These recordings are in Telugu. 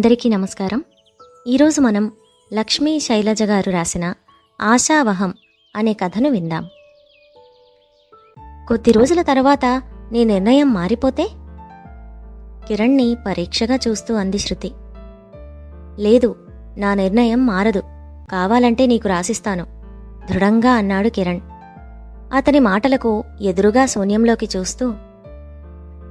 అందరికీ నమస్కారం. ఈరోజు మనం లక్ష్మీ శైలజ గారు రాసిన ఆశావహం అనే కథను విందాం. కొద్ది రోజుల తర్వాత నీ నిర్ణయం మారిపోతే? కిరణ్ని పరీక్షగా చూస్తూ అంది శృతి. లేదు నా నిర్ణయం మారదు. కావాలంటే నీకు రాసిస్తాను దృఢంగా అన్నాడు కిరణ్. అతని మాటలకు ఎదురుగా శూన్యంలోకి చూస్తూ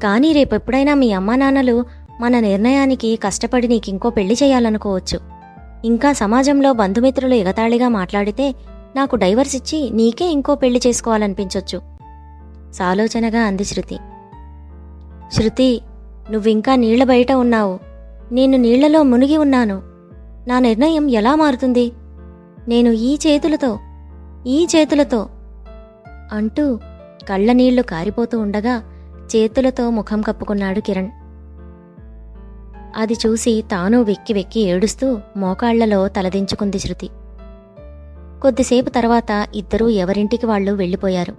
కానీ రేపెప్పుడైనా మీ అమ్మానాన్నలు మన నిర్ణయానికి కష్టపడి నీకింకో పెళ్ళి చేయాలనుకోవచ్చు. ఇంకా సమాజంలో బంధుమిత్రులు ఎగతాళిగా మాట్లాడితే నాకు డైవర్స్ ఇచ్చి నీకే ఇంకో పెళ్ళి చేసుకోవాలనిపించొచ్చు. సాలోచనగా అంది శృతి. శృతి నువ్వింకా నీళ్ళ బయట ఉన్నావు. నేను నీళ్ళలో మునిగి ఉన్నాను. నా నిర్ణయం ఎలా మారుతుంది? నేను ఈ చేతులతో ఈ చేతులతో అంటూ కళ్ళనీళ్ళు కారిపోతూ ఉండగా చేతులతో ముఖం కప్పుకున్నాడు కిరణ్. అది చూసి తాను వెక్కి వెక్కి ఏడుస్తూ మోకాళ్ళలో తలదించుకుంది శృతి. కొద్దిసేపు తర్వాత ఇద్దరూ ఎవరింటికి వాళ్ళు వెళ్ళిపోయారు.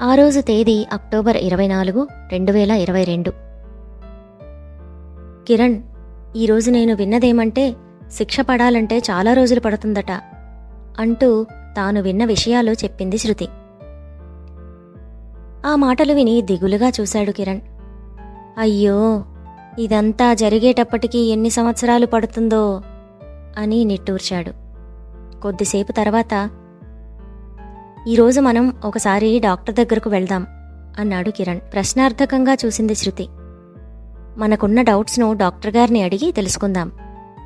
ఆ రోజు తేదీ అక్టోబర్ ఇరవై నాలుగు రెండు వేల ఇరవై రెండు. కిరణ్ ఈరోజు నేను విన్నదేమంటే శిక్ష పడాలంటే చాలా రోజులు పడుతుందట అంటూ తాను విన్న విషయాలు చెప్పింది శృతి. ఆ మాటలు విని దిగులుగా చూశాడు కిరణ్. అయ్యో ఇదంతా జరిగేటప్పటికీ ఎన్ని సంవత్సరాలు పడుతుందో అని నిట్టూర్చాడు. కొద్దిసేపు తర్వాత ఈరోజు మనం ఒకసారి డాక్టర్ దగ్గరకు వెళ్దాం అన్నాడు కిరణ్ ప్రశ్నార్థకంగా చూసింది శృతి. మనకున్న డౌట్స్ను డాక్టర్ గారిని అడిగి తెలుసుకుందాం.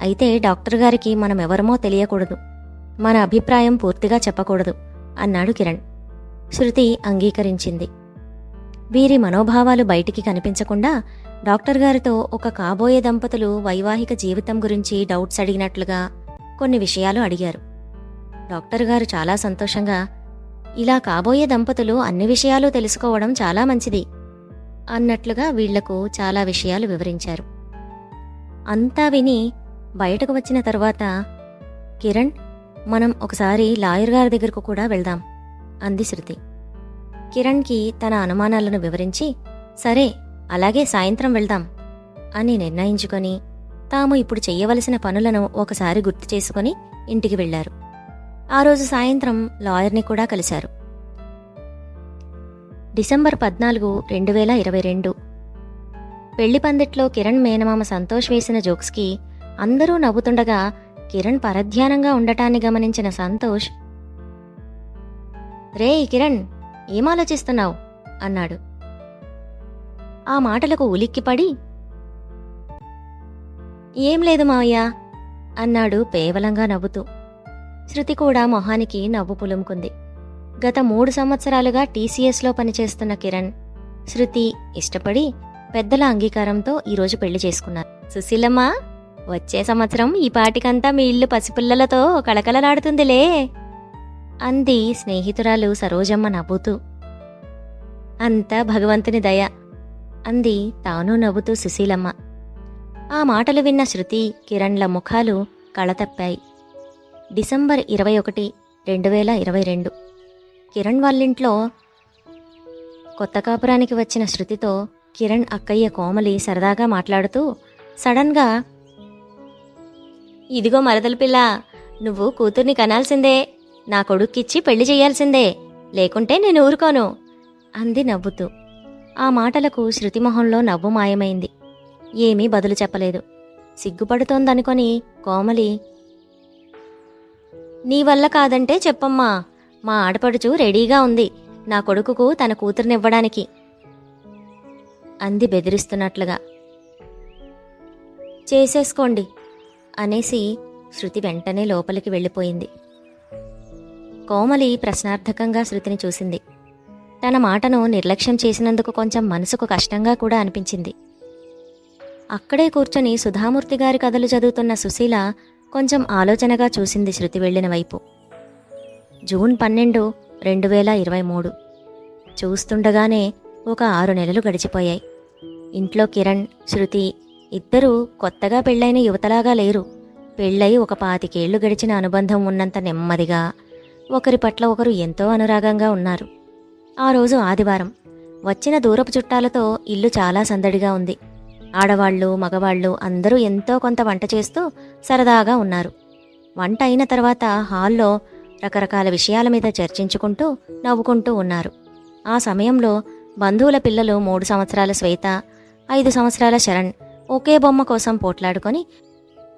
అయితే డాక్టర్ గారికి మనం ఎవరమో తెలియకూడదు. మన అభిప్రాయం పూర్తిగా చెప్పకూడదు అన్నాడు కిరణ్. శృతి అంగీకరించింది. వీరి మనోభావాలు బయటికి కనిపించకుండా డాక్టర్ గారితో ఒక కాబోయే దంపతులు వైవాహిక జీవితం గురించి డౌట్స్ అడిగినట్లుగా కొన్ని విషయాలు అడిగారు. డాక్టర్ గారు చాలా సంతోషంగా ఇలా కాబోయే దంపతులు అన్ని విషయాలు తెలుసుకోవడం చాలా మంచిది అన్నట్లుగా వీళ్ళకు చాలా విషయాలు వివరించారు. అంతా విని బయటకు వచ్చిన తర్వాత కిరణ్ మనం ఒకసారి లాయర్ గారి దగ్గరకు కూడా వెళ్దాం అంది శృతి. కిరణ్కి తన అనుమానాలను వివరించి సరే అలాగే సాయంత్రం వెళ్దాం అని నిర్ణయించుకొని తాము ఇప్పుడు చెయ్యవలసిన పనులను ఒకసారి గుర్తు చేసుకుని ఇంటికి వెళ్ళారు ఆ రోజు సాయంత్రం లాయర్ని కూడా కలిశారు. డిసెంబర్ పద్నాలుగు రెండు వేల ఇరవై రెండు. పెళ్ళి పందిట్లో కిరణ్ మేనమామ సంతోష్ వేసిన జోక్స్కి అందరూ నవ్వుతుండగా కిరణ్ పరధ్యానంగా ఉండటాన్ని గమనించిన సంతోష్ రే కిరణ్ ఏమాలోచిస్తున్నావు? అన్నాడు. ఆ మాటలకు ఉలిక్కిపడి ఏం లేదు మావయ్య అన్నాడు పేవలంగా నవ్వుతూ. శృతి కూడా మొహానికి నవ్వు పులుముకుంది. గత మూడు సంవత్సరాలుగా టీసీఎస్లో పనిచేస్తున్న కిరణ్ శృతి ఇష్టపడి పెద్దల అంగీకారంతో ఈరోజు పెళ్ళి చేసుకున్నారు. సుశీలమ్మ వచ్చే సంవత్సరం ఈ పాటికంతా మీ ఇల్లు పసిపిల్లలతో కళకళలాడుతుందిలే అంది స్నేహితురాలు సరోజమ్మ నవ్వుతూ. అంతా భగవంతుని దయ అంది తాను నవ్వుతూ సుశీలమ్మ. ఆ మాటలు విన్న శృతి కిరణ్ల ముఖాలు కళతప్పాయి. డిసెంబర్ ఇరవై ఒకటి రెండు వేల ఇరవై రెండు. కిరణ్ వాళ్ళింట్లో కొత్త కాపురానికి వచ్చిన శృతితో కిరణ్ అక్కయ్య కోమలి సరదాగా మాట్లాడుతూ సడన్గా ఇదిగో మరదలు పిల్ల నువ్వు కూతుర్ని కనాల్సిందే నా కొడుక్కిచ్చి పెళ్ళి చేయాల్సిందే లేకుంటే నేను ఊరుకోను అంది నవ్వుతూ. ఆ మాటలకు శృతిమొహంలో నవ్వు మాయమైంది. ఏమీ బదులు చెప్పలేదు. సిగ్గుపడుతోందనుకొని కోమలి నీ వల్ల కాదంటే చెప్పమ్మా. మా ఆడపడుచు రెడీగా ఉంది. నా కొడుకుకు తన కూతుర్నివ్వడానికి. అంది బెదిరిస్తున్నట్లుగా. చేసేసుకోండి. అనేసి శృతి వెంటనే లోపలికి వెళ్ళిపోయింది. కోమలి ప్రశ్నార్థకంగా శృతిని చూసింది. తన మాటను నిర్లక్ష్యం చేసినందుకు కొంచెం మనసుకు కష్టంగా కూడా అనిపించింది. అక్కడే కూర్చొని సుధామూర్తి గారి కథలు చదువుతున్న సుశీల కొంచెం ఆలోచనగా చూసింది శృతి వెళ్ళిన వైపు. జూన్ పన్నెండు రెండు వేల ఇరవై మూడు. చూస్తుండగానే ఒక ఆరు నెలలు గడిచిపోయాయి. ఇంట్లో కిరణ్ శృతి ఇద్దరూ కొత్తగా పెళ్ళైన యువతలాగా లేరు. పెళ్ళై ఒక పాతికేళ్ళు గడిచిన అనుబంధం ఉన్నంత నెమ్మదిగా ఒకరి పట్ల ఒకరు ఎంతో అనురాగంగా ఉన్నారు. ఆ రోజు ఆదివారం. వచ్చిన దూరపు చుట్టాలతో ఇల్లు చాలా సందడిగా ఉంది. ఆడవాళ్ళు మగవాళ్ళు అందరూ ఎంతో కొంత వంట చేస్తూ సరదాగా ఉన్నారు. వంట అయిన తర్వాత హాల్లో రకరకాల విషయాల మీద చర్చించుకుంటూ నవ్వుకుంటూ ఉన్నారు. ఆ సమయంలో బంధువుల పిల్లలు మూడు సంవత్సరాల శ్వేత ఐదు సంవత్సరాల శరణ్ ఒకే బొమ్మ కోసం పోట్లాడుకొని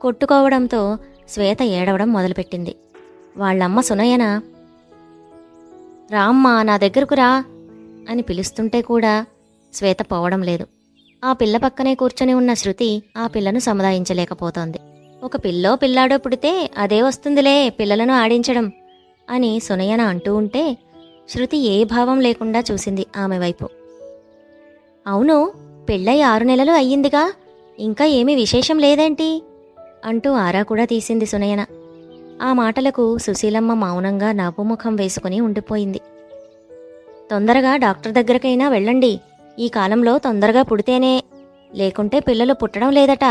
కొట్టుకోవడంతో శ్వేత ఏడవడం మొదలుపెట్టింది. వాళ్ళమ్మ సునయన రామ్మా నా దగ్గరకు రా అని పిలుస్తుంటే కూడా శ్వేత పోవడం లేదు. ఆ పిల్ల పక్కనే కూర్చొని ఉన్న శృతి ఆ పిల్లను సముదాయించలేకపోతోంది. ఒక పిల్లో పిల్లాడో పుడితే అదే వస్తుందిలే పిల్లలను ఆడించడం అని సునయన అంటూ ఉంటే శృతి ఏ భావం లేకుండా చూసింది ఆమె వైపు. అవును పెళ్ళై ఆరు నెలలు అయ్యిందిగా ఇంకా ఏమీ విశేషం లేదేంటి? అంటూ ఆరా కూడా తీసింది సునయన. ఆ మాటలకు సుశీలమ్మ మౌనంగా నవ్వుముఖం వేసుకుని ఉండిపోయింది. తొందరగా డాక్టర్ దగ్గరకైనా వెళ్ళండి. ఈ కాలంలో తొందరగా పుడితేనే. లేకుంటే పిల్లలు పుట్టడం లేదట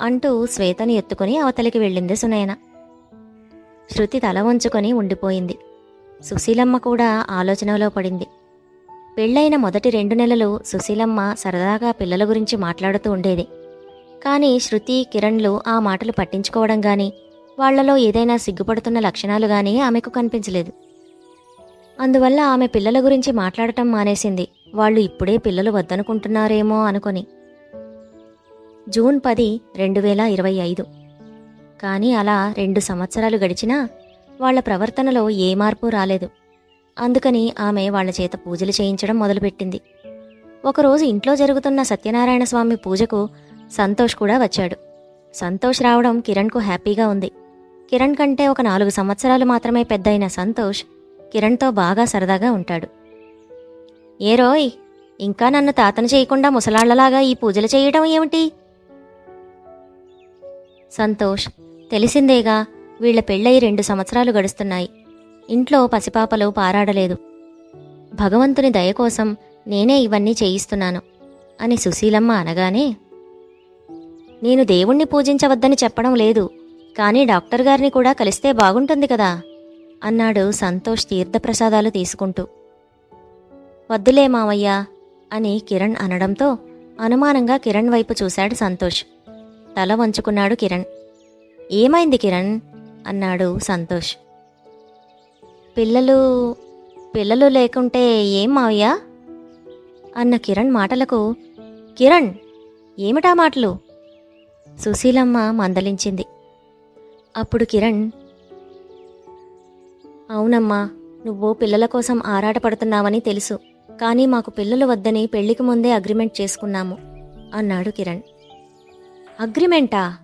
అంటూ శ్వేతను ఎత్తుకుని అవతలికి వెళ్ళింది సునయన. శృతి తల వంచుకొని ఉండిపోయింది. సుశీలమ్మ కూడా ఆలోచనలో పడింది. పెళ్ళైన మొదటి రెండు నెలలు సుశీలమ్మ సరదాగా పిల్లల గురించి మాట్లాడుతూ ఉండేది. కానీ శృతి కిరణ్లు ఆ మాటలు పట్టించుకోవడం గాని వాళ్ళలో ఏదైనా సిగ్గుపడుతున్న లక్షణాలు గానీ ఆమెకు కనిపించలేదు. అందువల్ల ఆమె పిల్లల గురించి మాట్లాడటం మానేసింది. వాళ్ళు ఇప్పుడే పిల్లలు వద్దనుకుంటున్నారేమో అనుకొని. జూన్ పది రెండు వేల ఇరవై ఐదు. కానీ అలా రెండు సంవత్సరాలు గడిచినా వాళ్ళ ప్రవర్తనలో ఏ మార్పు రాలేదు. అందుకని ఆమె వాళ్ళ చేత పూజలు చేయించడం మొదలుపెట్టింది. ఒకరోజు ఇంట్లో జరుగుతున్న సత్యనారాయణ స్వామి పూజకు సంతోష్ కూడా వచ్చాడు. సంతోష్ రావడం కిరణ్కు హ్యాపీగా ఉంది. కిరణ్ కంటే ఒక నాలుగు సంవత్సరాలు మాత్రమే పెద్దయిన సంతోష్ కిరణ్తో బాగా సరదాగా ఉంటాడు. ఏ రోయ్ ఇంకా నన్ను తాతను చేయకుండా ముసలాళ్ళలాగా ఈ పూజలు చేయటం ఏమిటి? సంతోష్ తెలిసిందేగా వీళ్ళ పెళ్ళయి రెండు సంవత్సరాలు గడుస్తున్నాయి. ఇంట్లో పసిపాపలు పారాడలేదు. భగవంతుని దయ కోసం నేనే ఇవన్నీ చేయిస్తున్నాను అని సుశీలమ్మ అనగానే నేను దేవుణ్ణి పూజించవద్దని చెప్పడం లేదు. కానీ డాక్టర్ గారిని కూడా కలిస్తే బాగుంటుంది కదా? అన్నాడు సంతోష్ తీర్థప్రసాదాలు తీసుకుంటూ. వద్దులే మావయ్యా అని కిరణ్ అనడంతో అనుమానంగా కిరణ్ వైపు చూశాడు సంతోష్. తల వంచుకున్నాడు కిరణ్. ఏమైంది కిరణ్? అన్నాడు సంతోష్. పిల్లలు పిల్లలు లేకుంటే ఏం మావయ్యా? అన్న కిరణ్ మాటలకు కిరణ్ ఏమిటా మాటలు? సుశీలమ్మ మందలించింది. అప్పుడు కిరణ్ అవునమ్మా నువ్వు పిల్లల కోసం ఆరాటపడుతున్నావని తెలుసు కానీ మాకు పిల్లలు వద్దని పెళ్ళికి ముందే అగ్రిమెంట్ చేసుకున్నాము అన్నాడు కిరణ్. అగ్రిమెంటా?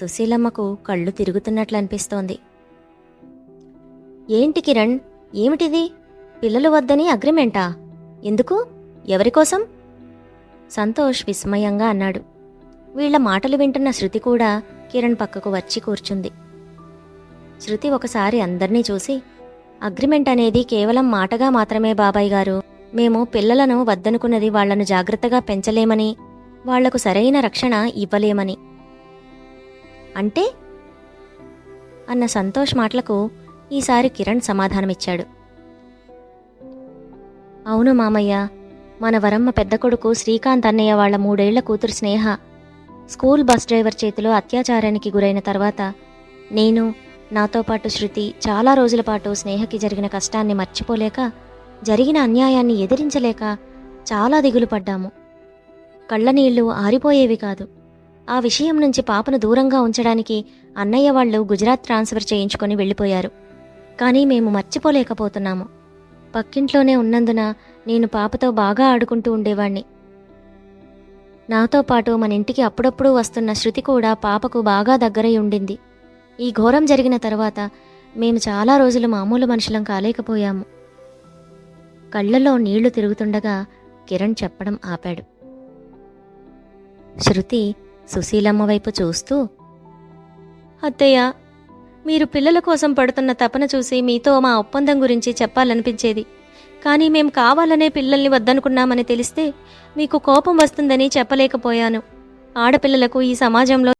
సుశీలమ్మకు కళ్ళు తిరుగుతున్నట్లు అనిపిస్తోంది. ఏంటి కిరణ్ ఏమిటిది? పిల్లలు వద్దని అగ్రిమెంటా? ఎందుకు? ఎవరికోసం సంతోష్ విస్మయంగా అన్నాడు. వీళ్ళ మాటలు వింటున్న శృతి కూడా కిరణ్ పక్కకు వచ్చి కూర్చుంది. శృతి ఒకసారి అందర్నీ చూసి అగ్రిమెంట్ అనేది కేవలం మాటగా మాత్రమే బాబాయ్ గారు. మేము పిల్లలను వద్దనుకున్నది వాళ్ళను జాగ్రత్తగా పెంచలేమని వాళ్ళకు సరైన రక్షణ ఇవ్వలేమని. అంటే? అన్న సంతోష్ మాటలకు ఈసారి కిరణ్ సమాధానమిచ్చాడు. అవును మామయ్య మన వరమ్మ పెద్ద కొడుకు శ్రీకాంత్ అన్నయ్య వాళ్ళ మూడేళ్ళ కూతురు స్నేహ స్కూల్ బస్ డ్రైవర్ చేతిలో అత్యాచారానికి గురైన తర్వాత నేను నాతో పాటు శృతి చాలా రోజుల పాటు స్నేహకి జరిగిన కష్టాన్ని మర్చిపోలేక జరిగిన అన్యాయాన్ని ఎదిరించలేక చాలా దిగులు పడ్డాము. కళ్ళనీళ్ళు ఆరిపోయేవి కాదు. ఆ విషయం నుంచి పాపను దూరంగా ఉంచడానికి అన్నయ్య వాళ్ళు గుజరాత్ ట్రాన్స్ఫర్ చేయించుకొని వెళ్ళిపోయారు. కానీ మేము మర్చిపోలేకపోతున్నాము. పక్కింట్లోనే ఉన్నందున నేను పాపతో బాగా ఆడుకుంటూ ఉండేవాణ్ణి. నాతో పాటు మన ఇంటికి అప్పుడప్పుడు వస్తున్న శృతి కూడా పాపకు బాగా దగ్గరై ఉండింది. ఈ ఘోరం జరిగిన తర్వాత మేము చాలా రోజులు మామూలు మనుషులం కాలేకపోయాము. కళ్ళలో నీళ్ళు తిరుగుతుండగా కిరణ్ చెప్పడం ఆపాడు. శృతి సుశీలమ్మ వైపు చూస్తూ అత్తయ్య మీరు పిల్లల కోసం పడుతున్న తపన చూసి మీతో మా ఒప్పందం గురించి చెప్పాలనిపించేది. కానీ మేం కావాలనే పిల్లల్ని వద్దనుకున్నామని తెలిస్తే మీకు కోపం వస్తుందని చెప్పలేకపోయాను. ఆడపిల్లలకు ఈ సమాజంలో